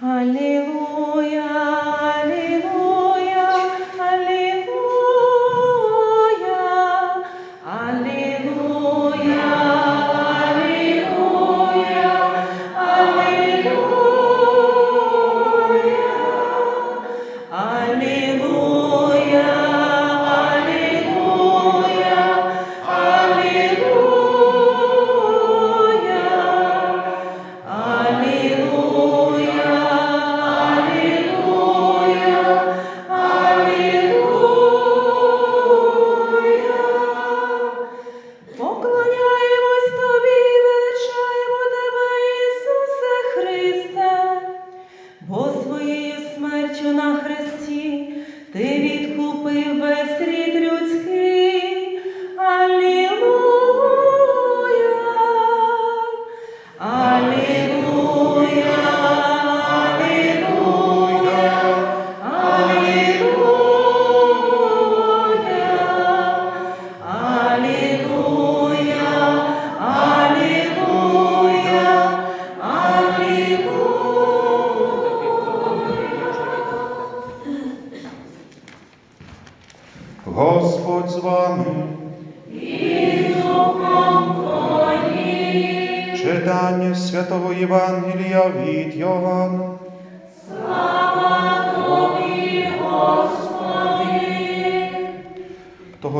Hallelujah.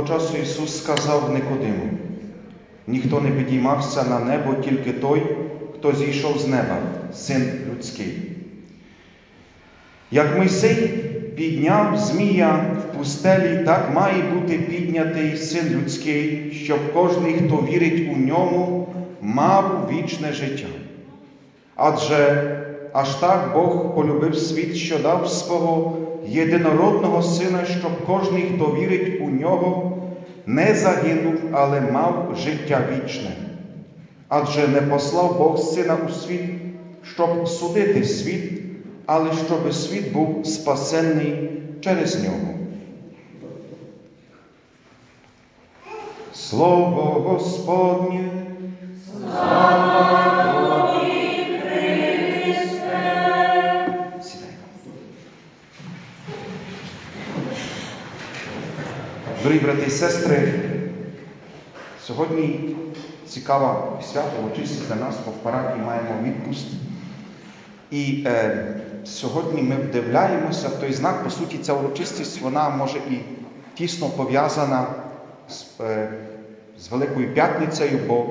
Того часу Ісус сказав Никодиму, ніхто не підіймався на небо, тільки той, хто зійшов з неба, син людський. Як Мойсей підняв змія в пустелі, так має бути піднятий син людський, щоб кожний, хто вірить у ньому, мав вічне життя. Адже аж так Бог полюбив світ, що дав свого єдинородного сина, щоб кожний, хто вірить у нього, не загинув, але мав життя вічне. Адже не послав Бог сина у світ, щоб судити світ, але щоб світ був спасенний через нього. Слово Господнє. Сідай. Дорогі брати і сестри, сьогодні цікава свято урочистість для нас, бо в парафії маємо відпуст. І е, сьогодні ми вдивляємося в той знак, по суті, ця урочистість вона може і тісно пов'язана з, е, з Великою П'ятницею, бо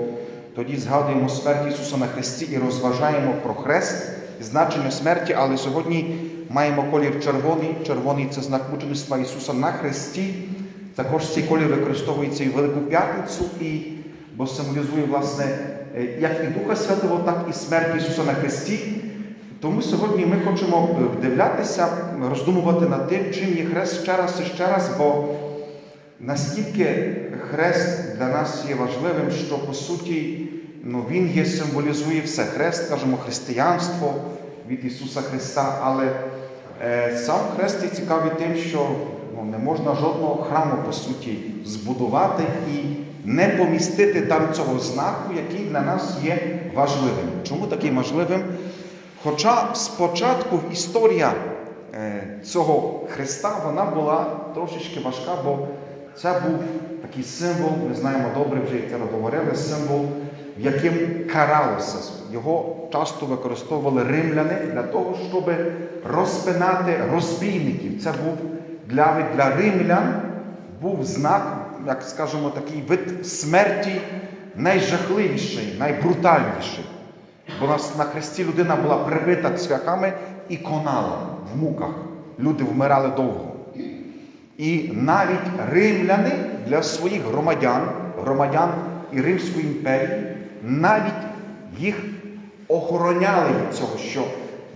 тоді згадуємо смерть Ісуса на Христі і розважаємо про хрест і значення смерті, але сьогодні маємо колір червоний. Червоний це знак мучеництва Ісуса на Христі. Також цей колір використовується і в Велику П'ятницю, і, бо символізує, власне, е, як і Духа Святого, так і смерть Ісуса на Христі. Тому сьогодні ми хочемо вдивлятися, роздумувати над тим, чим є хрест ще раз і ще раз, бо наскільки хрест для нас є важливим, що по суті ну, він є, символізує все. Хрест, скажімо, християнство від Ісуса Христа, але е, сам хрест є цікавий тим, що ну, не можна жодного храму, по суті, збудувати і не помістити там цього знаку, який для нас є важливим. Чому такий важливим? Хоча спочатку історія е, цього Христа вона була трошечки важка, бо це був такий символ, ми знаємо добре, вже як це говорили, символ, в яким каралося. Його часто використовували римляни для того, щоб розпинати розбійників. Це був для, для римлян був знак, як скажемо, такий вид смерті найжахливіший, найбрутальніший. Бо на хресті людина була прибита цвяхами і конала в муках. Люди вмирали довго. І навіть римляни для своїх громадян, громадян і Римської імперії, навіть їх охороняли від цього, що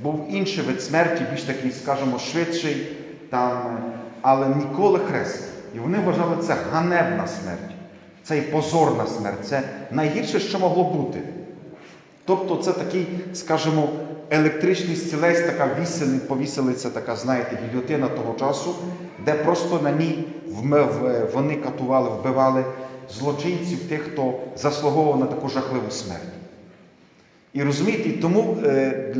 був інший вид смерті, більш такий, скажімо, швидший, там, але ніколи хрест. І вони вважали це ганебна смерть, це і позорна смерть, це найгірше, що могло бути. Тобто це такий, скажімо, електричний стілець, така віселі, повіселиця, така, знаєте, гільотина того часу, де просто на ній вони катували, вбивали злочинців, тих, хто заслуговував на таку жахливу смерть. І розумієте, тому е,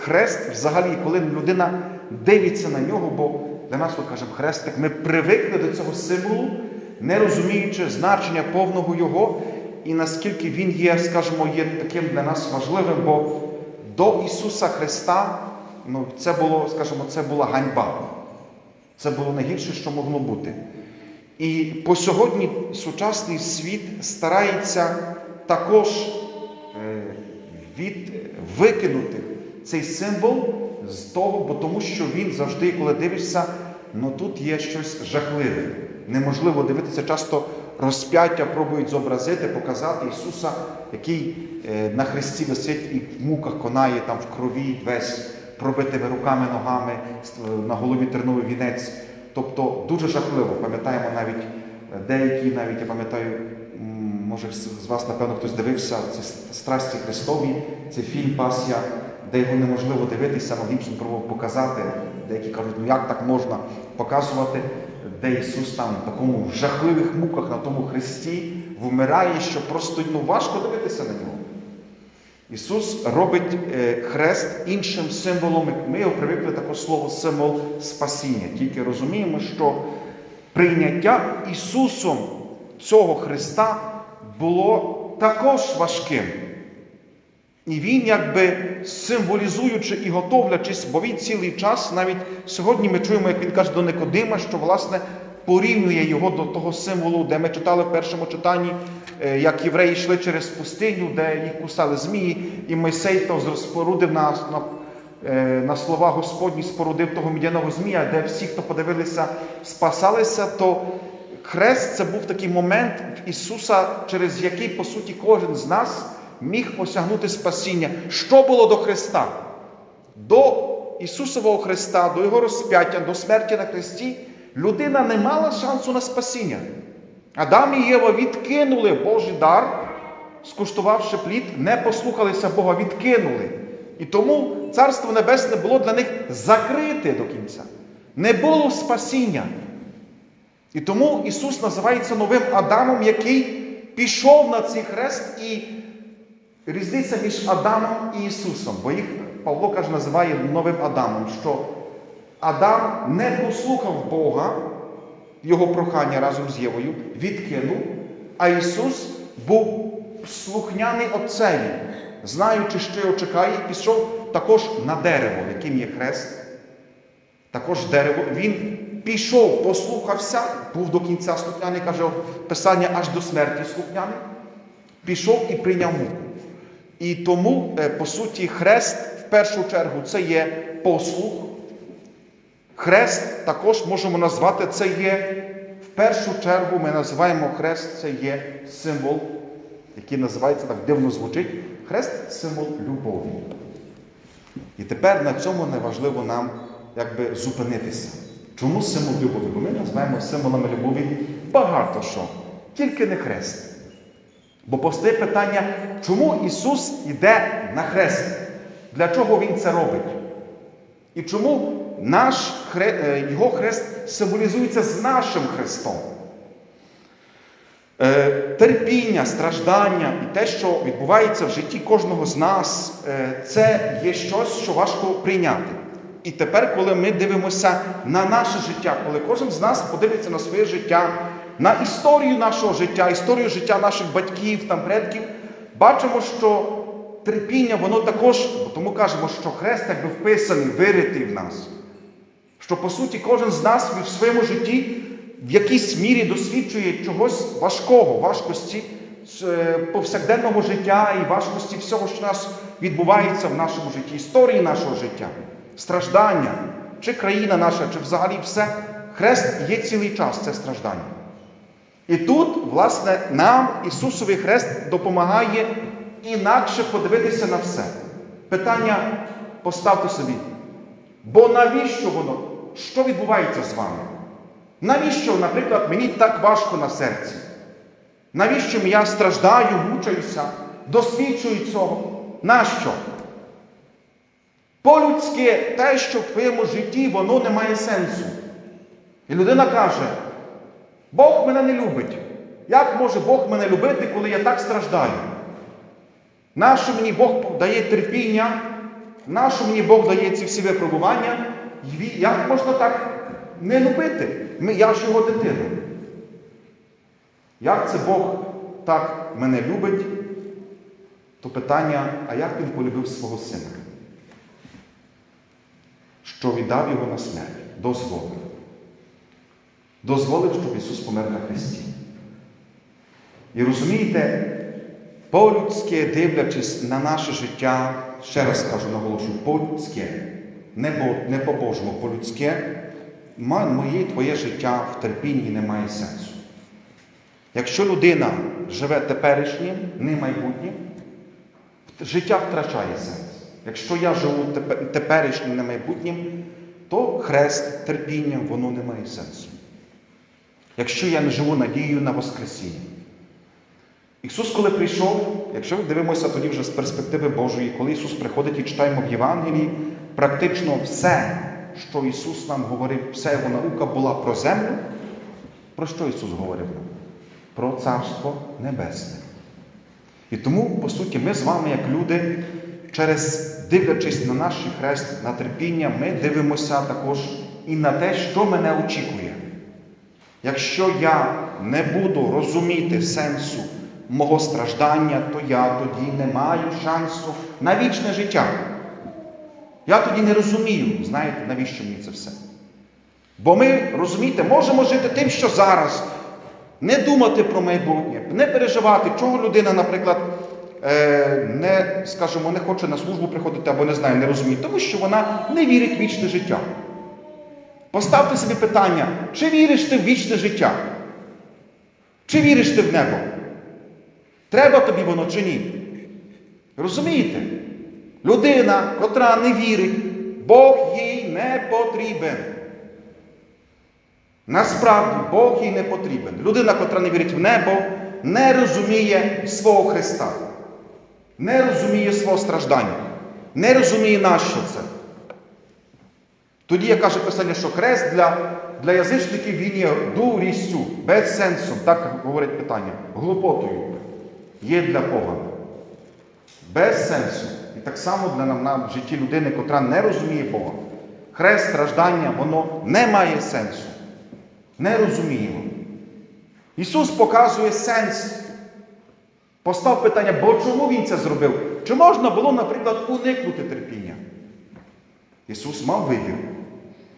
хрест взагалі, коли людина дивиться на нього, бо для нас ми кажемо хрестик, ми привикли до цього символу, не розуміючи значення повного його, і наскільки він є, скажімо, є таким для нас важливим, бо до Ісуса Христа ну, це було, скажімо, це була ганьба. Це було найгірше, що могло бути. І по сьогодні сучасний світ старається також е, від, викинути цей символ з того, бо тому що він завжди, коли дивишся, ну тут є щось жахливе. Неможливо дивитися часто розп'яття, пробують зобразити, показати Ісуса, який е, на хресті висить і в муках конає там в крові весь пробитими руками, ногами, на голові терновий вінець. Тобто дуже жахливо. Пам'ятаємо навіть е, деякі, навіть я пам'ятаю, може з вас, напевно, хтось дивився, це Страсті Христові, це фільм Пасія, де його неможливо дивитися, Мел Гібсон пробував показати. Деякі кажуть, ну як так можна показувати, де Ісус там в такому жахливих муках на тому хресті вмирає, що просто ну, важко дивитися на нього. Ісус робить е, хрест іншим символом. Ми його привикли також слово символ спасіння. Тільки розуміємо, що прийняття Ісусом цього Христа було також важким. І Він, якби символізуючи і готовлячись, бо він цілий час, навіть сьогодні ми чуємо, як він каже до Никодима, що власне порівнює його до того символу, де ми читали в першому читанні, е, як євреї йшли через пустиню, де їх кусали змії, і Мойсей то спорудив на, на, е, на слова Господні, спорудив того мідяного змія, де всі, хто подивилися, спасалися, то хрест це був такий момент Ісуса, через який, по суті, кожен з нас міг осягнути спасіння. Що було до Христа? До Ісусового Христа, до Його розп'яття, до смерті на Христі, людина не мала шансу на спасіння. Адам і Єва відкинули Божий дар, скуштувавши плід, не послухалися Бога, відкинули. І тому Царство Небесне було для них закрите до кінця. Не було спасіння. І тому Ісус називається новим Адамом, який пішов на цей хрест і різниця між Адамом і Ісусом, бо їх Павло каже, називає новим Адамом, що Адам не послухав Бога, його прохання разом з Євою, відкинув, а Ісус був слухняний Отцеві, знаючи, що його чекає, пішов також на дерево, яким є хрест. Також дерево. Він пішов, послухався, був до кінця слухняний, каже Писання аж до смерті слухняний. Пішов і прийняв муку. І тому, е, по суті, хрест в першу чергу це є послух. Хрест також можемо назвати це є, в першу чергу ми називаємо хрест, це є символ, який називається так дивно звучить. Хрест символ любові. І тепер на цьому неважливо нам якби зупинитися. Чому символ любові? Бо ми називаємо символами любові багато що, тільки не хрест. Бо постає питання, чому Ісус йде на хрест? Для чого Він це робить? І чому наш е, Його хрест символізується з нашим Христом? Е, Терпіння, страждання і те, що відбувається в житті кожного з нас, е, це є щось, що важко прийняти. І тепер, коли ми дивимося на наше життя, коли кожен з нас подивиться на своє життя, на історію нашого життя, історію життя наших батьків там предків, бачимо, що терпіння, воно також, тому кажемо, що хрест якби вписаний, виритий в нас. Що, по суті, кожен з нас в своєму житті в якійсь мірі досвідчує чогось важкого, важкості е, повсякденного життя і важкості всього, що нас відбувається в нашому житті, історії нашого життя, страждання, чи країна наша, чи взагалі все. Хрест є цілий час, це страждання. І тут, власне, нам Ісусовий Хрест допомагає інакше подивитися на все. Питання поставте собі. Бо навіщо воно? Що відбувається з вами? Навіщо, наприклад, мені так важко на серці? Навіщо я страждаю, мучаюся, досвідчую цього? Нащо? По-людськи те, що в твоєму житті, воно не має сенсу. І людина каже, Бог мене не любить. Як може Бог мене любити, коли я так страждаю? Нащо мені Бог дає терпіння? Нащо мені Бог дає ці всі випробування? Як можна так не любити? Я ж його дитина. Як це Бог так мене любить? То питання, а як він полюбив свого сина? Що віддав його на смерть? Дозволив. Дозволив, щоб Ісус помер на Христі. І розумієте, по-людськи дивлячись на наше життя, ще раз кажу, наголошую, по-людське, не, бо, не по-божому, по-людське, моє і твоє життя в терпінні не має сенсу. Якщо людина живе теперішнім, не майбутнім, життя втрачає сенс. Якщо я живу тепе- теперішнім, не майбутнім, то хрест терпінням, воно не має сенсу. Якщо я не живу надією на Воскресіння. Ісус, коли прийшов, якщо дивимося тоді вже з перспективи Божої, коли Ісус приходить і читаємо в Євангелії, практично все, що Ісус нам говорив, вся його наука була про землю. Про що Ісус говорив нам? Про Царство Небесне. І тому, по суті, ми з вами, як люди, через дивлячись на наш хрест, на терпіння, ми дивимося також і на те, що мене очікує. Якщо я не буду розуміти сенсу мого страждання, то я тоді не маю шансу на вічне життя. Я тоді не розумію, знаєте, навіщо мені це все. Бо ми, розумієте, можемо жити тим, що зараз, не думати про майбутнє, не переживати, чого людина, наприклад, е, не, скажімо, не хоче на службу приходити або не знає, не розуміє, тому що вона не вірить в вічне життя. Поставте собі питання, чи віриш ти в вічне життя? Чи віриш ти в небо? Треба тобі воно чи ні? Розумієте? Людина, котра не вірить, Бог їй не потрібен. Насправді Бог їй не потрібен. Людина, котра не вірить в небо, не розуміє свого Христа, не розуміє свого страждання, не розуміє, нащо це. Тоді, як каже Писання, що хрест для, для язичників він є дурістю, безсенсом, так говорить питання, глупотою, є для Бога. Без сенсу. І так само для нам на житті людини, котра не розуміє Бога. Хрест, страждання, воно не має сенсу. Не розуміємо. Ісус показує сенс. Постав питання, бо чому Він це зробив? Чи можна було, наприклад, уникнути терпіння? Ісус мав вибір.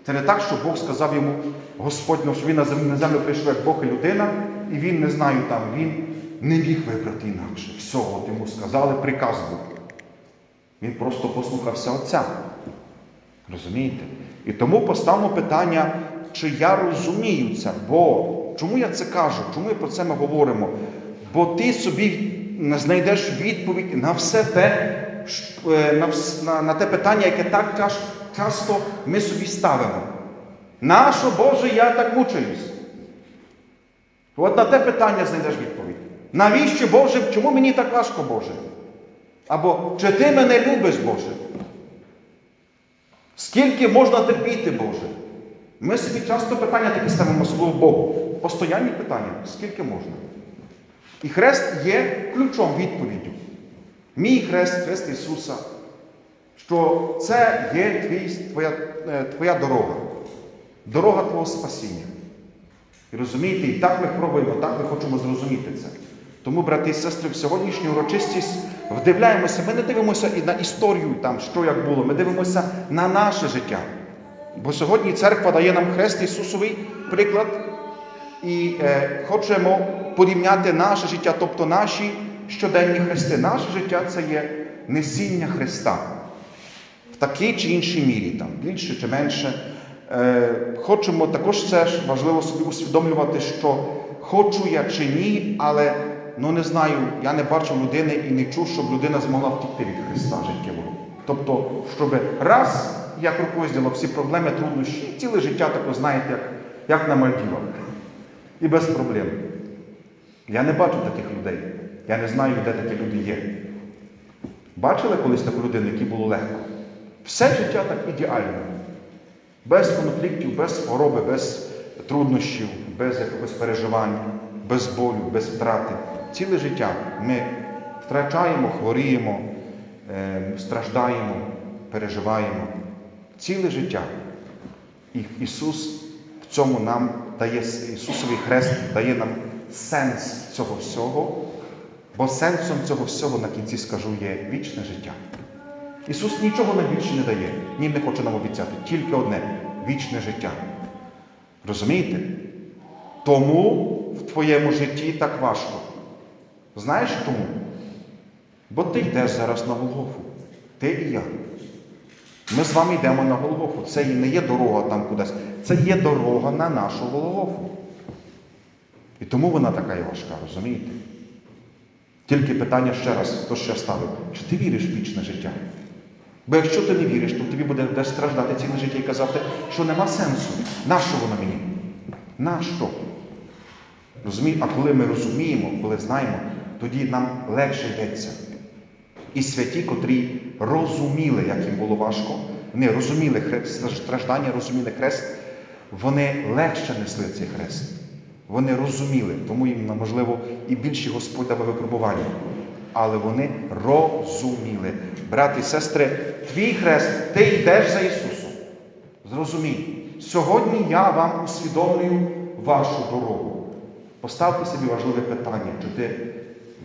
Це не так, що Бог сказав йому Господь, що він на землю, прийшов як Бог і людина, і він, не знаю, там, він не міг вибрати інакше. Все, от йому сказали, приказ був. Він просто послухався Отця. Розумієте? І тому поставимо питання, чи я розумію це, бо чому я це кажу? Чому ми про це ми говоримо? Бо ти собі знайдеш відповідь на все те, е, на, на, на те питання, яке так часто ми собі ставимо. Нащо, Боже, я так мучаюсь? От на те питання знайдеш відповідь. Навіщо, Боже, чому мені так важко, Боже? Або чи ти мене любиш, Боже? Скільки можна терпіти, Боже? Ми собі часто питання такі ставимо особливо Богу. Постоянні питання, скільки можна? І хрест є ключом відповіддю. Мій хрест, хрест Ісуса, що це є твій, твоя, е, твоя дорога, дорога Твого спасіння. І розумієте, і так ми пробуємо, так ми хочемо зрозуміти це. Тому, брати і сестри, в сьогоднішню урочистість вдивляємося, ми не дивимося і на історію, там, що як було, ми дивимося на наше життя. Бо сьогодні церква дає нам хрест Ісусовий приклад, і е, хочемо порівняти наше життя, тобто наші щоденні хрести. Наше життя це є несіння Христа в такій чи іншій мірі, там, більше чи менше. Хочемо також це ж важливо собі усвідомлювати, що хочу я чи ні, але ну не знаю, я не бачив людини і не чув, щоб людина змогла втікти від Христа життєвого. Тобто, щоб раз як рукою зділо всі проблеми, труднощі, ціле життя таке, знаєте, як, як на Мальдівах. І без проблем. Я не бачу таких людей. Я не знаю, де такі люди є. Бачили колись таку людину, якій було легко? Все життя так ідеально. Без конфліктів, без хвороби, без труднощів, без якогось переживань, без болю, без втрати. Ціле життя ми втрачаємо, хворіємо, е, страждаємо, переживаємо. Ціле життя. І Ісус в цьому нам дає, Ісусовий хрест дає нам сенс цього всього, бо сенсом цього всього на кінці скажу є вічне життя. Ісус нічого нам більше не дає, ні не хоче нам обіцяти, тільки одне вічне життя. Розумієте? Тому в твоєму житті так важко. Знаєш чому? Бо ти йдеш зараз на Голгофу. Ти і я. Ми з вами йдемо на Голгофу. Це і не є дорога там кудись. Це є дорога на нашу Голгофу. І тому вона така і важка, розумієте? Тільки питання ще раз, хто ще ставив, чи ти віриш в вічне життя? Бо якщо ти не віриш, то тобі буде десь страждати ціле життя і казати, що нема сенсу. Нащо воно мені? Нащо? Розумієте? А коли ми розуміємо, коли знаємо, тоді нам легше йдеться. І святі, котрі розуміли, як їм було важко, вони розуміли хрест, страждання, розуміли хрест, вони легше несли цей хрест. Вони розуміли, тому їм, можливо, і більші Господь дав випробування. Але вони розуміли. Брати і сестри, твій хрест, ти йдеш за Ісусом. Зрозумій, сьогодні я вам усвідомлюю вашу дорогу. Поставте собі важливе питання, чи ти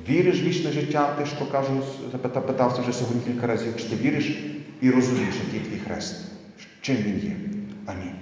віриш в вічне життя, ти що кажу, питався вже сьогодні кілька разів, чи ти віриш і розумієш, який твій хрест, чим він є. Амінь.